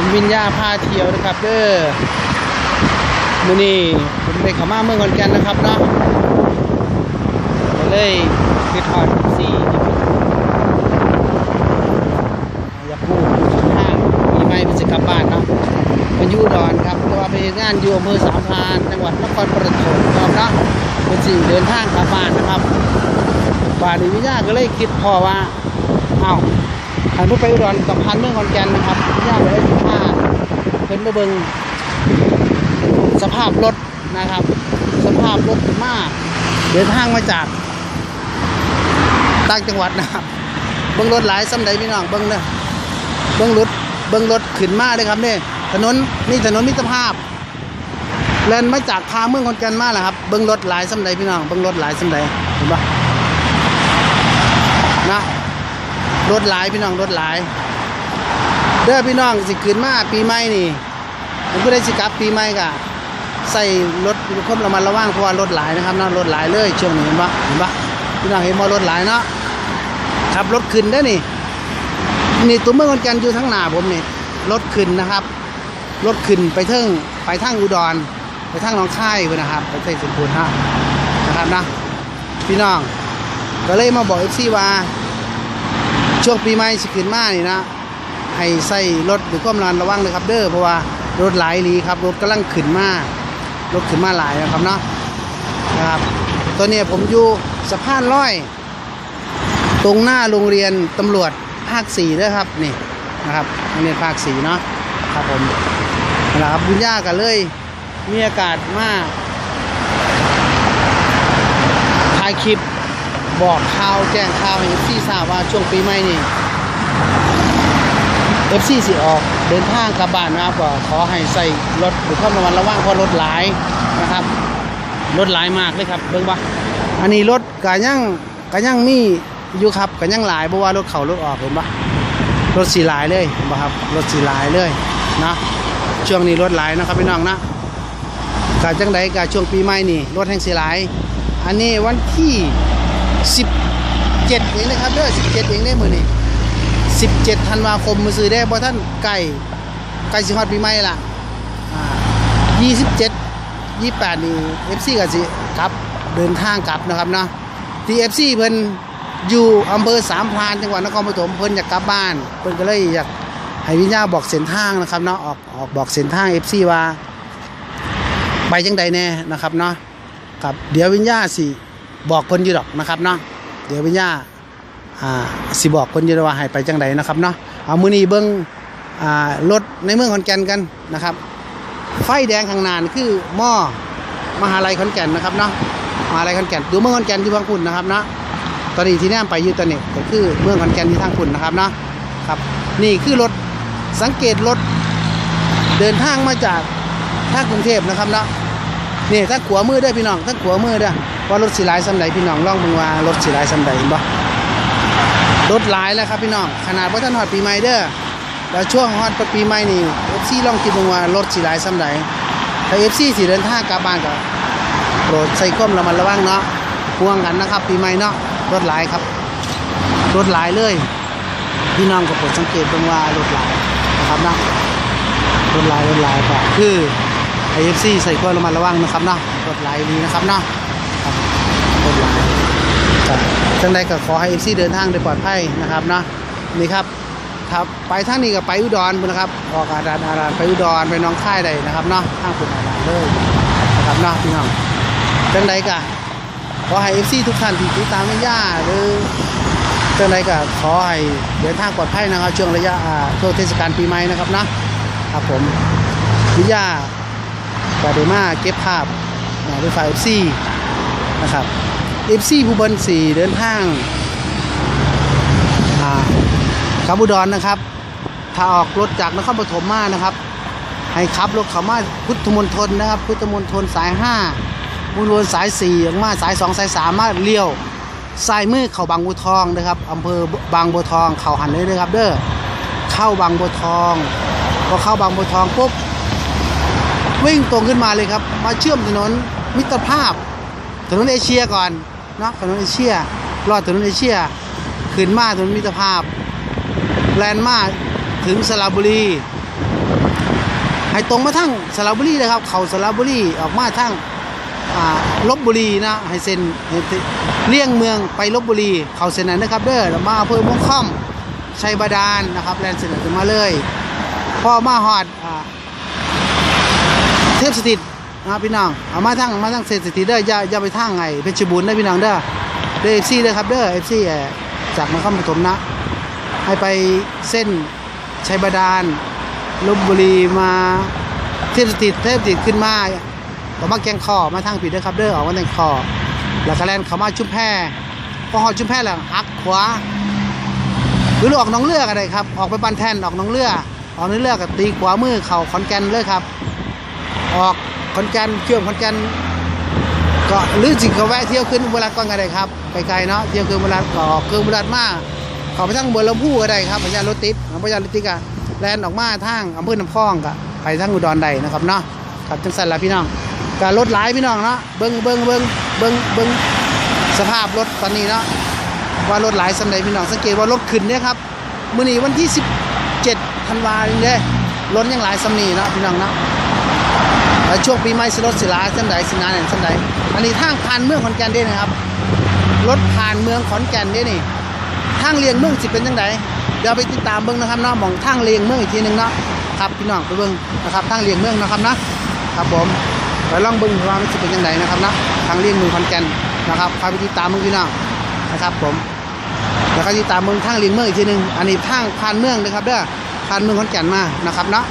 ผมวิญญาพาเที่ยวนะครับเด้อมื้อนี้ผมได้เข้ามาเมืองขอนแก่นนะครับเนาะเลยคิดฮอดซี่อยากพูดทางปีใหม่เป็นสิกับบ้านเนาะมันอยู่ดอนครับต่ว่าไปเฮ็ดงานอยู่อำเภอสามพานจังหวัดนครปฐมครับเนาะเป็นสิเดินทางกลับบ้านนะครับบ้านนี้วิญญาก็เลยคิดพอว่า เอ้า ทางผู้ไปอุดรกับพันเมืองขอนแก่นนะครับย่าไปได้ผ้าเพิ่นมาเบิงสภาพรถนะครับ สภาพรถมาก เดินทางมาจากต่างจังหวัดนะครับเบิ้งรถหลายสำใดพี่น้องเบิ้งเด้อเบิ้งรถเบิ้งรถขึ้นมาเลยครับเนี่ยถนนนี่ถนนมิตรภาพแล่นมาจากพาเมืองขอนแก่นมาแหละครับเบิ้งรถหลายสำใดพี่น้องเบิ้งรถหลายสำใดเห็นปะนะ รถหลายพี่น้องรถหลาย เด้อพี่น้องสิขึ้นมาปีใหม่นี่ผมก็ได้สิกลับปีใหม่กะใส่รถควบระมัดระวังเพราะว่ารถหลายนะครับนะรถหลายเลยช่วงนี้เห็นปะเห็นปะพี่น้องเห็นว่ารถหลายเนาะขับรถขึ้นได้นี่นี่ตัวเมืองขอนแก่นอยู่ทั้งหน้าผมนี่รถขึ้นนะครับรถขึ้นไปเทิงไปทางอุดร ไปทางหนองคายเพื่นะครับ ไปใส่สุพรรณฮะนะครับนะพี่น้องก็เลยมาบอกเอฟซีว่า ช่วงปีใหม่สิขึ้นมานี่นะให้ใส่รถหรือความระมัดระวังเลยครับเด้อเพราะว่ารถหลายลีครับรถกำลังขึ้นมารถขึ้นมาหลายนะครับเนาะนะครับตัวนี้ผมอยู่สะพานร้อย ตรงหน้าโรงเรียนตำรวจภาคสี่ด้วยครับนี่นะครับโรงเรียนภาคสี่เนาะครับผมนะครับบุญญากันเลยมีอากาศมากถ่ายคลิป บอกข่าวแจ้งข่าวให้เอฟซีทราบว่าช่วงปีใหม่นี่เอฟซีสิออกเดินทางกลับบ้านนะครับก็ขอให้ใส่รถหรือความระมัดระวังเพราะรถหลายนะครับรถหลายมากเลยครับเบิ่งว่าอันนี้รถกะยังกะยังมีอยู่ครับกะยังหลายเพราะว่ารถเข่ารถออกเห็นปะรถสีหลายเลยเห็นปะครับรถสีหลายเลยนะช่วงนี้รถหลายนะครับพี่น้องนะกะจังใดกะช่วงปีใหม่นี่รถแห่งสีหลาย อันนี้วันที่ สิบเจ็ดเองนะครับเด้อสิบเจ็ดเองได้มือนี่สิบเจ็ดธันวาคมมือซื้อได้เพราะท่านไก่ไก่สิฮอดปีใหม่ละอ่ายี่สิบเจ็ดยี่แปดนี่เอฟซีกับสิกลับเดินทางกลับนะครับเนาะที่เอฟซีเพิ่นอยู่อำเภอสามพรานจังหวัดนครปฐมเพิ่นอยากกลับบ้านเพิ่นก็เลยอยากให้วิญญาบอกเส้นทางนะครับเนาะออกออกบอกเส้นทางเอฟซีว่าไปจังใดแน่นะครับเนาะครับเดี๋ยววิญญาสิ บอกคนอยู่ดอกนะครับเนาะเดี๋ยววิญญาอ่าสิบอกคนอยู่ว่าให้ไปจังใดนะครับเนาะเอามือนี้เบิ้งอ่ารถในเมืองขอนแก่นกันนะครับ ไฟแดงข้างหน้านคือหม้อมหาลัยขอนแก่นนะครับเนาะมหาลัยขอนแก่นดูเมืองขอนแก่นที่พังคุณนะครับเนาะตอนนี้ที่แนมไปอยู่ตอนนี้ก็คือเมืองขอนแก่นที่ทางคุณนะครับเนาะครับนี่คือรถสังเกตรถเดินทางมาจากทากรุงเทพนะครับเนาะนี่ทั้งขัวมือเด้พี่น้องทั้งขัวมือเด้ ว่ารถสีลายสำใดพี่น้องลองมึงว่ารถสีลายสำใดเห็นบ่รถหลายแล้วครับพี่น้องขนาดว่าท่านฮอดปีใหม่เด้อแล้วช่วงฮอดปีใหม่นี่เอฟซีลองคิดมึงว่ารถสีลายสำใดถ้าเอฟซีสิเดินทางกลับบ้านก็โปรดใส่ความระมัดระวังเนาะห่วงกันนะครับ ปีใหม่เนาะรถหลายครับรถหลายเลยพี่น้องก็โปรดสังเกตเบิ่งว่ารถหลายนะครับเนาะรถหลายรถหลายก็คือไอเอฟซีใส่ความระมัดระวังนะครับเนาะกดไลค์ดีนะครับเนาะ กดไลค์ครับจังใดก็ขอให้เอฟซีเดินทางโดยปลอดภัยนะครับเนาะนี่ครับครับไปทางนี้ก็ไปอุดรนะครับออกอาดานอาดานไปอุดรไปน้องค่ายได้นะครับเนาะทางคุณอาดานเลยนะครับเนาะพี่น้องจังใดก็ขอให้เอฟซีทุกท่านที่ติดตามวิญญาหรือจังใดก็ขอให้เดินทางปลอดภัยนะครับช่วงระยะอ่าช่วงเทศกาลปีใหม่นะครับเนาะครับผมวิญญาก็ได้มาเก็บภาพอ่าด้วยฝ่ายเอฟซีนะครับ เอฟซีผู้บนสี่เดินทางขับอุดรนะครับ ถ้าออกรถจากนครปฐมมานะครับ ให้ขับรถเขามาพุทธมณฑลนะครับ พุทธมณฑลสายห้ามุนวนสายสี่ออกมาสายสองสายสามมาเลี้ยวซ้ายมือเข้าบางบัวทองนะครับอำเภอบางบัวทองเขาหันเลยนะครับ เด้อเข้าบางบัวทองพอเข้าบางบัวทองปุ๊บวิ่งตรงขึ้นมาเลยครับ มาเชื่อมถนนมิตรภาพ ถนนเอเชียก่อน เนาะถนนเอเชียรอดถนนเอเชียขึ้นมาถนนมิตรภาพ แลนด์มาถึงสระบุรีให้ตรงมาทางสระบุรีเลยครับ เขาสระบุรีออกมาทางลบบุรีนะให้เส้นเลี่ยงเมืองไปลบบุรี เขาเส้นนั้นนะครับเด้อมาอำเภอม่วงค่อมชัยบาดาลนะครับแลนเส้นนั้นขึ้นมาเลยพ่อมาฮอดอเทพสถิต นะพี่น้องเอามาทางมาทางเทพสถิตเด้ออย่าอย่าไปทางไงเพชรบูรณ์นะพี่น้องเด้อเด้อเอฟซีเด้อครับเด้อเอฟซีจากนครปฐมนะ ให้ไปเส้นชัยบาดาลลบบุรีมาเทพสถิตเทพสถิตขึ้นมาก็มาแกงคอมาทางผิดเด้อครับเด้อออกมาแกงคอแล้วก็แลนเขามาชุมแพพอหอชุมแพแล้วหักขวาหรือออกน้องเลือกอะไรครับ ออกไปบันแทนออกน้องเลือกออกน้องเลือกกับตีขวามือเข่าขอนแกนเลยครับ ออก อนแก่นเชื่อมขอนแก่นก็หรือจิงก็แวะเที่ยวขึ้นเวลาก่อนก็ได้ครับไกลๆเนาะเที่ยวขึ้นเวลาก็ออกเครื่องเวลามาขาไปทางเบอร์ลำพูก็ได้ครับพญารถติดพญารถติดกะแลนออกมาทางอำเภอน้ำพองกะไปทางอุดรได้นะครับเนาะครับจังสันละพี่น้องการรถหลายพี่น้องเนาะเบิ้งเบิ้งเบิ้งเบิ้งเบิ้งสภาพรถตอนนี้เนาะว่ารถหลายสันใดพี่น้องสังเกตว่ารถขึ้นเนี่ยครับมื้อนี้วันที่ 17ธันวาคมเนี่ยรถยังหลายสำนีเนาะพี่น้องเนาะ แล้วช่วงปีใหม่สิรถสิลาสันใดสินาเนี่ยสันใดอันนี้ทางผ่านเมืองขอนแก่นเด้นะครับรถผ่านเมืองขอนแก่นเด้นี่ทางเลียงเมืองสิเป็นยังไงเดี๋ยวไปติดตามเบิ้งนะครับเนาะมองทางเลียงเมืองอีกทีหนึงเนาะครับพี่น้องไปเบิ้งนะครับทางเลียงเมืองนะครับนะครับผมไปล่องเบิ้งว่ามันสิเป็นยังไงนะครับนะทางเลียงเมืองขอนแก่นนะครับพาไปติดตามเบิ้งพี่น้องนะครับผมแล้วก็ติดตามเบิ้งทางเลียงเมืองอีกทีหนึงอันนี้ทางผ่านเมืองนะครับเด้อผ่านเมืองขอนแก่นมานะครับเนาะ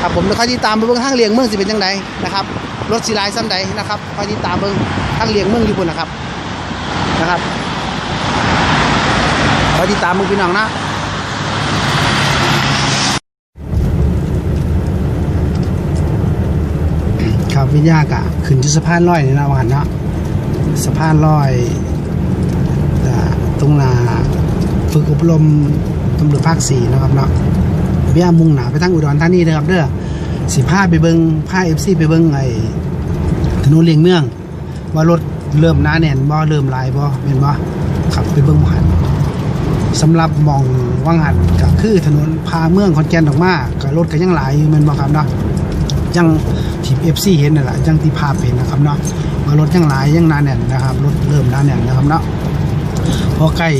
ครับผมแล้วก็ติดตามไปเบิ้งทางเลียงเมืองสิเป็นยังไงนะครับรถสีลายซ้ำใดนะครับคอยติดตามเบิ้งทางเลียงเมืองญี่ปุ่นนะครับนะครับคอยติดตามมึงพี่น้องนะครับวิญญากะขึ้นที่สะพานลอยนี่นะวันนะสะพานลอยตรงนาฝึกอบรมตำรวจภาคสี่นะครับเนาะ เบี้ยมุ่งหนาไปทางอุดรธานีนะครับเด้อสิพาไปเบิงผ้าเอฟซีไปเบิงไอ้ถนนเลียงเมืองว่ารถเริ่มหนาแน่นบ่เริ่มลายบ่เป็นบ่ขับไปเบิงหันสำหรับมองวังหันก็คือถนนพาเมืองขอนแก่นออกมาก็รถก็ยังหลายอยู่แม่นบ่ครับเนาะยังทีเอฟซีเห็นนั่นแหละยังที่ภาพเห็นนะครับเนาะว่ารถยังหลายยังหนาแน่นนะครับรถเริ่มหนาแน่นนะครับเนาะพอใกล้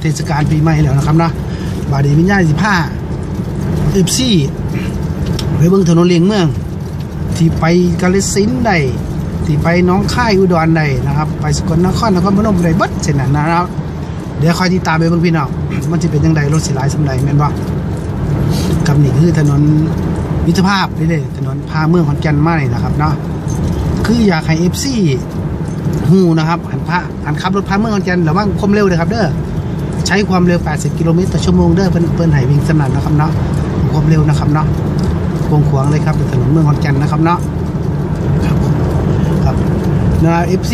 เทศกาลปีใหม่แล้วนะครับเนาะบาดนีวิญญาสิผ้า อฟซีไปเบิ่งถนนเลียงเมือง ที่ไปกาฬสินได้ที่ไปน้องค่ายอุดรได้นะครับ ไปสกลนครนครพนมได้เบิดเส้นนั้นนะครับ เดี๋ยวคอยติดตามไปเบิ่งพี่น้องมันจะเป็นยังไงรถสิหลายสำใดแม่นบ่กับนี่คือถนนมิตรภาพนี่เลยถนนพาเมืองขอนแก่นมานี่นะครับเนาะคืออยากให้ FC ฮู้นะครับหันพาหันขับรถพาเมืองขอนแก่นระวังความเร็วเลยครับเด้อใช้ความเร็ว 80 กิโลเมตรต่อชั่วโมงเด้อเพิ่นเพิ่นให้วิ่งสนั่นนะครับเนาะ ความเร็วนะครับเนาะกวงขวางเลยครับเป็นถนนเมืองขอนแก่นนะครับเนาะครับครับนะ FC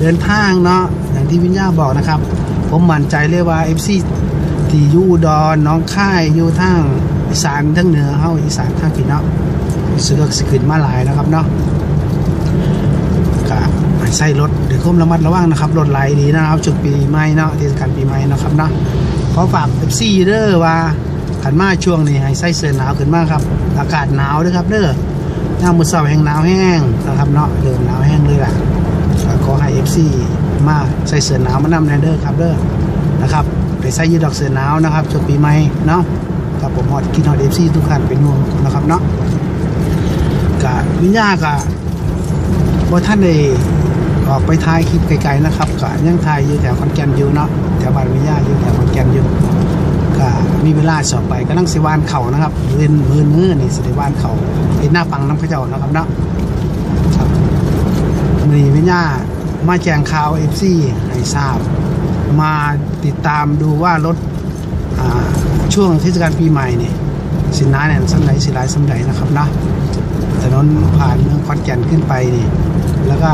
เดินทางเนาะอย่างที่วิญญาบอกนะครับ ผมมั่นใจเลยว่า FC ที่ยู่อุดรหน้องค่ายยู่ทางอีสานทั้งเหนือเฮาอีสานทางพี่เนาะสึกว่าสินมาหลายนะครับเนาะก็ให้ใส่รถเดี๋ยวควมระมัดระวังนะครับรถไหลดีนะครับจุดปีใหม่เนาะเทศกาลปีใหม่นะครับเนาะขอฝาก FC เด้อว่า ขันมาช่วงนี้ให้ใส่เสื้อหนาวขึ้นมากครับอากาศหนาวด้อครับเด้อย่ามือเช้าแห้งหนาวแห้งนะครับเนาะเริ่มหนาวแห้งเลยล่ะก็ขอให้ FC มาใส่เสื้อหนาวมานำแนเดอร์ครับเด้อนะครับไปใส่ยีดดอกเสื้อหนาวนะครับช่วงปีใหม่เนาะกับผมฮอดกินฮอด FC ทุกท่านเป็นห่วงนะครับเนาะกะวิญญาณกะบ่ท่านได้ออกไปถ่ายคลิปไกลๆนะครับกะยังถ่ายอยู่แถวขอนแก่นอยู่เนาะแถวบ้านวิญญาอยู่แถวขอนแก่นอยู่ มีเวลาสอบไปก็นั่งสิวานเข่านะครับเว้นมือมือนี่สิวานเข่าเป็นหน้าปังน้ำพระเจ้านะครับเนาะครับมีวิญญามาแจ้งข่าวเอฟซีให้ทราบ มาติดตามดูว่ารถช่วงเทศกาลปีใหม่นี่สินน้าเนี่ยสันไหนสิหลาสันไหนนะครับเนาะถนนผ่านเมืองขอนแก่นขึ้นไปนี่แล้วก็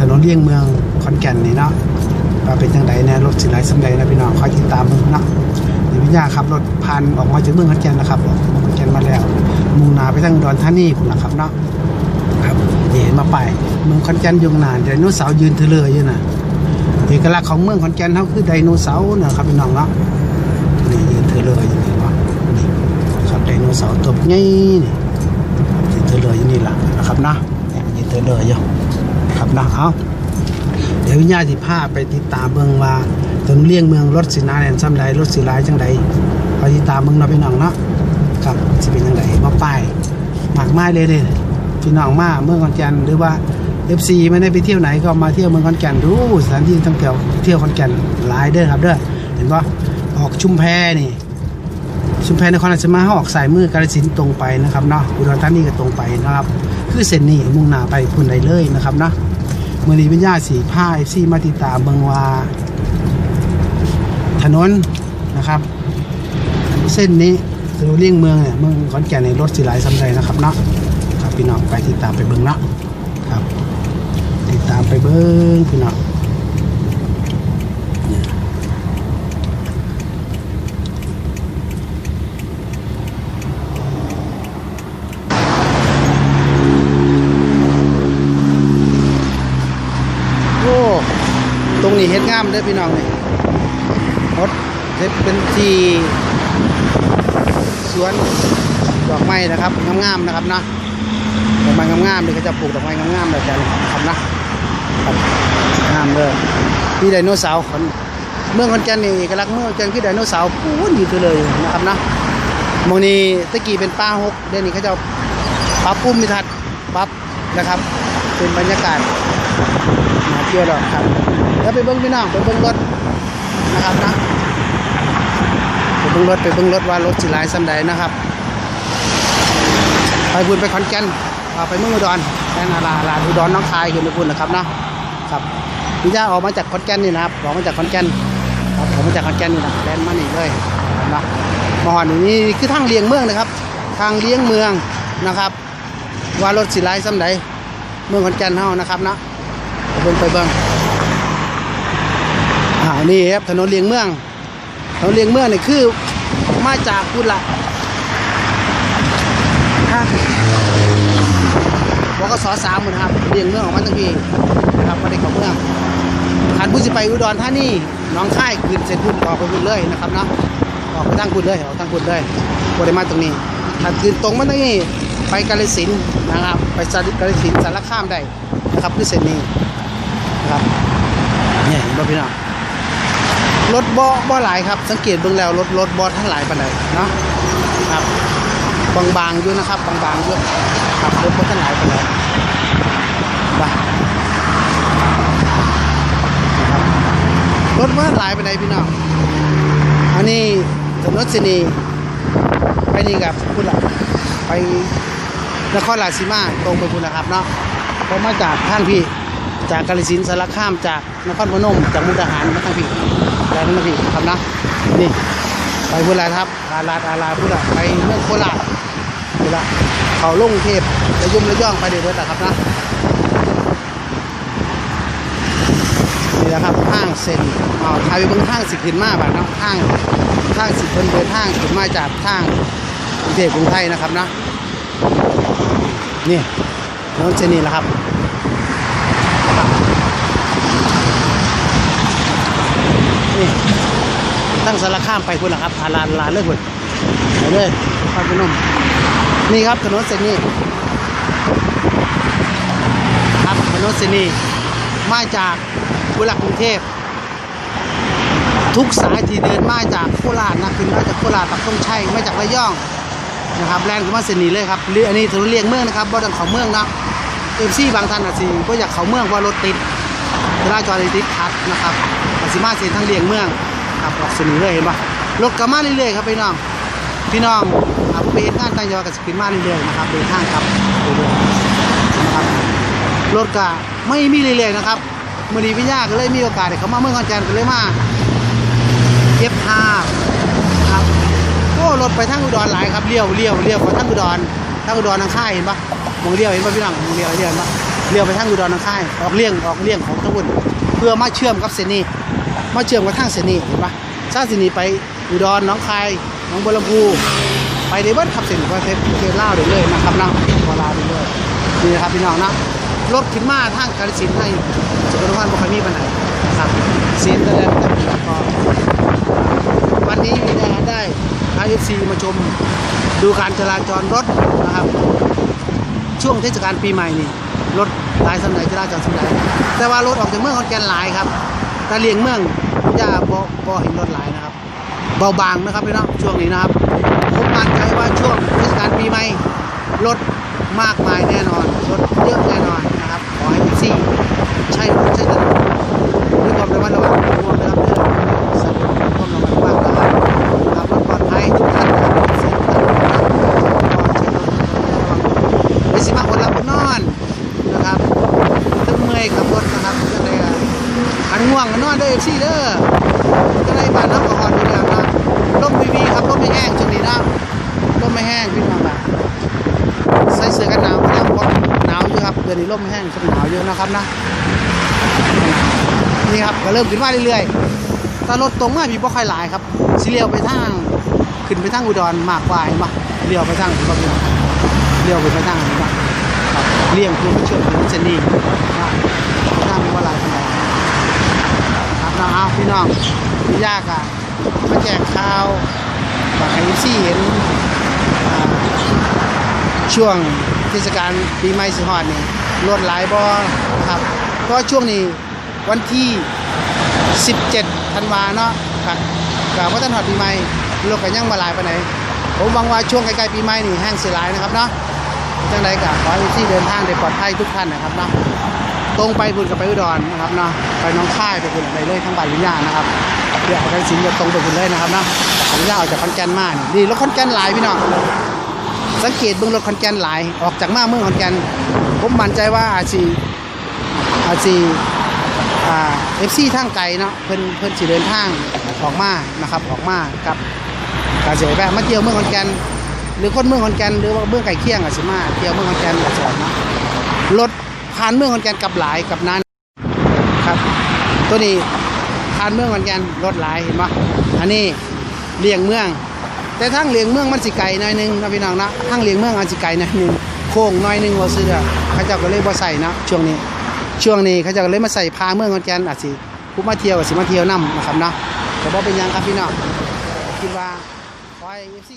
ถนนเลี่ยงเมืองขอนแก่นนี่เนาะว่าเป็นจังไดเนี่ยรถสิหลาสันไหนนะพี่น้องคอยติดตามเนาะ ยววิญาขับรถผ่านออกมาจากเมืองขอนแก่นนะครับออกจากเมืองขอนแก่นมาแล้ว มุ่งหน้าไปทางดอนธานีคุณนะครับเนาะครับนี่เห็นมาไปเมืองขอนแก่นยงนานไดโนเสาร์ยืนเทเลออยู่นะเอกลักษณ์ของเมืองขอนแก่นเขาคือไดโนเสาร์นะครับพี่น้องเนาะนี่ยืนเทเลออยู่เห็นปะนี่ครับไดโนเสาร์ตัวใหญ่นี่ยืนเธอเลยอยู่นี่แหละนะครับนะเนี่ยยืนเธอเลยอยู่ครับนะเอาเดี๋ยววิญญาสิพาไปติดตามเบิ่งว่า ถนนเลี่ยงเมืองรถสินาแนนซ้ำใดรถสิหลายจังใดไปติดตามเบิ่งเนาะพี่น้องเนาะครับสิเป็นจังใดมาป้ายหมากไมายเลยเด้พี่น้องมาเมืองขอนแก่นหรือว่า FC ไม่ได้ไปเที่ยวไหนก็มาเที่ยวเมืองขอนแก่นดูสถานที่ท่องเที่ยวเที่ยวขอนแก่นหลายเด้อครับเด้อเห็นปะออกชุมแพนี่ชุมแพนครราชมาเขาออกสายมือกาฬสินตรงไปนะครับเนาะอุดรธานีก็ตรงไปนะครับ คือเส้นนี้มุ่งหน้าไปพุ่นใดเลยนะครับเนาะเมือนี้เป็นญาติสีผ้าเอฟซีมาติดตามเบิงว่า ถนนนะครับ เส้นนี้ถนนเลี่ยงเมืองเนี่ยเมืองขอนแก่นในรถสีหลายสำไรนะครับเนาะครับพี่น้องไปติดตามไปเบิ้งเนาะครับติดตามไปเบิ้งพี่น้องเนี่ยโอ้ตรงนี้เฮ็ดงามเด้อพี่น้องนี่ เฮ็ดเป็นที่สวนดอกไม้นะครับงามๆนะครับเนาะดอกไม้งามๆเลยเขาจะปลูกดอกไม้งามๆแบบนี้ครับนะครับงามเลยมีไดโนเสาร์ขอนเมืองขอนแก่นนี่เอกลักษณ์เมืองขอนแก่นคือไดโนเสาร์ปูนอยู่ตัวเลยนะครับนะหมองนี้ตะกี้เป็นป่าหกเดี๋ยวนี้เขาจะปรับปรุงมิทัศน์ปรับนะครับ เป็นบรรยากาศมาเที่ยวดอกครับแล้วไปเบิ้งพี่น้องไปเบิ้งรถนะครับนะ เบิ้งรถไปเบิ้งรถว่ารถสิลายสำใดนะครับ ไปบุญไปขอนแก่นไปเมืองอุดรแค่นาลาลาอุดรน้องคายขึ้นไปบุญนะครับนะครับพี่ย่าออกมาจากขอนแก่นนี่นะครับออกมาจากขอนแก่นครับออกมาจากขอนแก่นนี่นะแลนมานี่เลยนะมาหอนนี่คือทางเลี้ยงเมืองนะครับ ทางเลี้ยงเมืองนะครับว่ารถสิลายสำใดเมืองขอนแก่นเฮานะครับนะไปเบิ่งไปเบิ่งอ่านี่ครับถนนเลี้ยงเมือง ถนนเลี้ยงเมื่องนี่คือมาจากพุทธละฮะบกสสามหมดครับเลี้ยงเมื่องออกมาตั้งทีนะครับมาได้เข้าเมื่อขันผู้สิไปอุดรธานีหน้องค่ายขึ้นเสร็จพุ่นออกไปพุ่นเลยนะครับเนาะออกไปทางพุ่นเลยออกทางพุ่นเลยบริมาตรงนี้ถ้าขึ้นตรงมาตรงนี้ไปกาฬสินนะครับ ไปสกาฬสินสารคามได้นะครับคือเส้นนี้นะครับเนี่ยเห็นป่ะพี่น้อง รถบ่บ่หลายครับ สังเกตเบื้องแล้วรถรถบ่ทั้งหลายปานใดเนาะครับบางๆอยู่นะครับบางๆอยู่ครับรถบ่ทั้งหลายปานใดบ้านรับรถบ่หลายปานใดพี่น้องอันนี้ถนนเสนีไปนี่กับคุณละไปนครราชสีมาตรงไปคุณนะครับเนาะไปมาจากทางพี่จากกาฬสินสารคามจากนครพนมจากมุกดาหารมาทางพี่ แล้วนั่นมาพี่ครับนะ นี่ ไปพุทธครับอาลาดอาลาพุทธไปเมืองโคราชพุทธเขาลุ่งเทพระยุ่มระย่องไปเดือดนะครับนะนี่แหละครับห้างเซนอ๋อทายไปเบื้องห้างสิขึ้นมาบ้านเนาะห้างห้างสิเพิ่นเดินห้างขึ้นมาจากห้างกรุงเทพกรุงไทยนะครับนะนี่น้องเจนี่แหละครับ ตั้งสารข้ามไปคุณนะครับอาลานลานเลยคุณไปเลยพาไปนุ่มนี่ครับถนนเส้นนี้ครับถนนเส้นนี้มาจากกุหลักกรุงเทพ ทุกสายที่เดินมาจากโคราชนะคือมาจากโคราชปักต้องชัยมาจากระยองนะครับแลนขึ้นมาเส้นนี้เลยครับเรียอันนี้ถนนเลียงเมืองนะครับบ่ดังเขาเมืองนะเอฟซีบางท่านอาจจะก็อยากเขาเมืองเพรารถติดจราจรติดขัดนะครับอาสิมาเส้นทางเลี่ยงเมือง ครับออกเสนีเลยเห็นปะรถกลับมาเรื่อยๆครับพี่น้องพี่น้องครับไปเฮ็ดงานต่างจังหวัดกับสปินมาเรื่อยๆนะครับเดินทางครับเรื่อยๆนะครับรถก็ไม่มีเรื่อยๆนะครับมื่อนี้พี่ย่าก็เลยมีโอกาสได้เขามาเมืองขอนแก่นก็เลยมาเก็บภาพครับโอ้รถไปทางอุดรหลายครับเลี้ยวเลี้ยวเลี้ยวไปทางอุดรทางอุดรทางค่ายเห็นปะมองเลี้ยวเห็นปะพี่น้องมองเลี้ยวเลี้ยวเห็นปะเลี้ยวไปทางอุดรทางค่ายออกเลี่ยงออกเลี่ยงของทั้งหมดเพื่อมาเชื่อมกับเส้นนี้ มาเชื่อมกับทางเสนีเห็นปะถ้าเสนีไปอุดรหน้องคายหน้องบัวลำพูไปเดบิวต์ขับเสนประเทปรเทศลาวเดี๋ยวเลยนะครับนะพอลาวเดี๋ยวเลยนี่นะครับพี่น้องนะรถขึ้นมาทางกาฬสินธุ์ให้สกลนครบ่ค่อยมีปัญหานะครับเสียนแต่แล้วแต่ก็วันนี้มีได้ได้พาเอฟซีมาชมดูการจราจรรถนะครับ ช่วงเทศกาลปีใหม่นี่รถหลายสำไหนจราจรสำไหนแต่ว่ารถออกจากเมืองขอนแก่นหลายครับ ถ้าเลียงเมืองอย่าบ่บ่เห็นรถหลายนะครับ เบาบางนะครับพี่น้องช่วงนี้นะครับผมมั่นใจว่าช่วงเทศกาลปีใหม่รถมากมายแน่นอนรถเยอะแน่นอนนะครับ ขอให้แท็กซี่ ใช่รถใช่ถน ดือนนี้ร่มไม่แห้งช่วงหนาวเยอะนะครับนะนี่ครับก็เริ่มขึ้นมาเรื่อยๆถ้ารถตรงมาพี่บ่ค่อยหลายครับสิเลียวไปทางขึ้นไปทางอุดรมากกว่าเห็นปะเลี้ยวไปทางอุดรเลี้ยวไปทางนี้ปะครับเลี่ยงคือมันเชื่อมถึงเส้นนี้นะทางมีว่าหลายขนาดครับน้องเอาพี่น้องไม่ยากอะมาแจกข่าวมาให้ซี่เห็นช่วงเทศกาลปีใหม่สิฮอดนี่ รถหลายบ่ครับเพราะช่วงนี้วันที่ 17ธันวาเนาะครับกับว่าท่านฮอดปีใหม่รถก็ยังมาหลายปาไหนผมหวังว่าช่วงใกล้ๆปีใหม่นี่แห้งเสียหลายนะครับเนาะจังใดก็ขอให้ซี่เดินทางได้ปลอดภัยทุกท่านนะครับเนาะตรงไปบุญกับไปอุดรนะครับเนาะไปน้องค่ายไปบุญไปเลยทั้งบ่านลิญญานะครับเดี๋ยวกันสินจะตรงไปบุญเลยนะครับเนาะจากลิญญาออกจากคอนแกนมานี่นี่รถคอนแกนหลายพี่น้องสังเกตเบื้องรถคอนแกนหลายออกจากมาเมืองคอนแกน ผมมั่นใจว่าอาจีอาจีอ่าเอฟซีทางไกลเนาะเพิ่นเพิ่นสิเดินทางออกมานะครับออกมากับการเสียแวะมาเที่ยวเมืองคอนแก่นหรือคนเมืองคอนแก่นหรือว่าเมืองไก่เคียงอาจสิมาเที่ยวเมืองคอนแก่นสอนเนาะรถผ่านเมืองขอนแก่นกับหลายกับนั้นครับ ตัวนี้ผ่านเมืองขอนแก่นรถหลายเห็นปะอันนี้เลียงเมือง แต่ทางเลียงเมืองมันสิไกลหน่อยหนึงนะพี่น้องนะทางเลียงเมืองอันสิไกลหน่อยหนึง โค้งน้อยหนึงว่าซื้อเด้อเขาเจ้าก็เลยบ่ใส่นะช่วงนี้ ช่วงนี้เขาเจ้าก็เลยมาใส่พาเมืองขอนแก่นอาจสิผู้มาเที่ยวก็สิมาเที่ยวนํนะครับเนาะแต่บ่เป็นหยังครับพี่น้องคิดว่าขอให้ FC